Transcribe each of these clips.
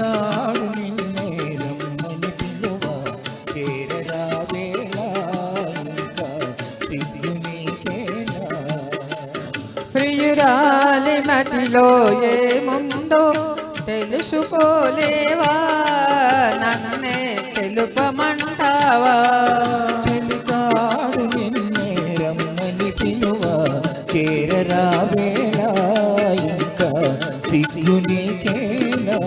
చెలికాడు నిన్నే రమ్మని పిలువ చేరరా వేళ ఇంకా సిగ్గు నీకేనా? ప్రియురాలి మదిలో ఏముందో తెలుసుకోలేవా? నన్నే తెలుపమంటావా? చెలికాడు నిన్నే రమ్మని పిలువ చేరరా వేళ ఇంకా నీకేనా?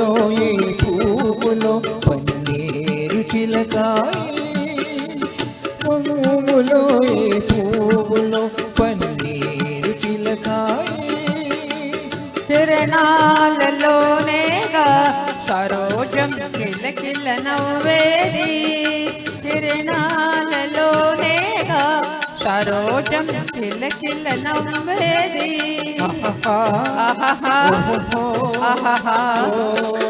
నవ్వులో ఏ పువ్వులో పన్నీరు చిలకాయి. నవ్వులో ఏ పువ్వులో పన్నీరు చిలకాయ. తిరణాలలోనేగా సరోజం కిల నవ్వేది. సరోజం కిలకిల నవ్వేది. ఆహాహా. ఆహాహా. ఆ.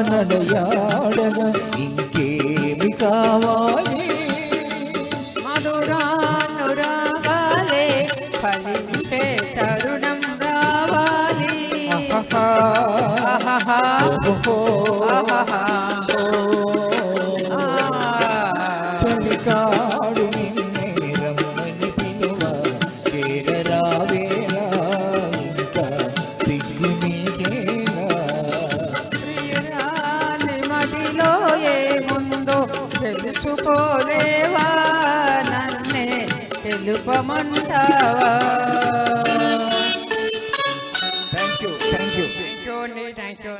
నడయాడగా ఇంకేమి కావాలి? మధురానురాగాలే ఫలించే తరుణం రావాలి. ఓహో. తెలుసుకోలేవా నన్నే తెలుపమంటావా? Thank you thank you thank you అండి థ్యాంక్ యూ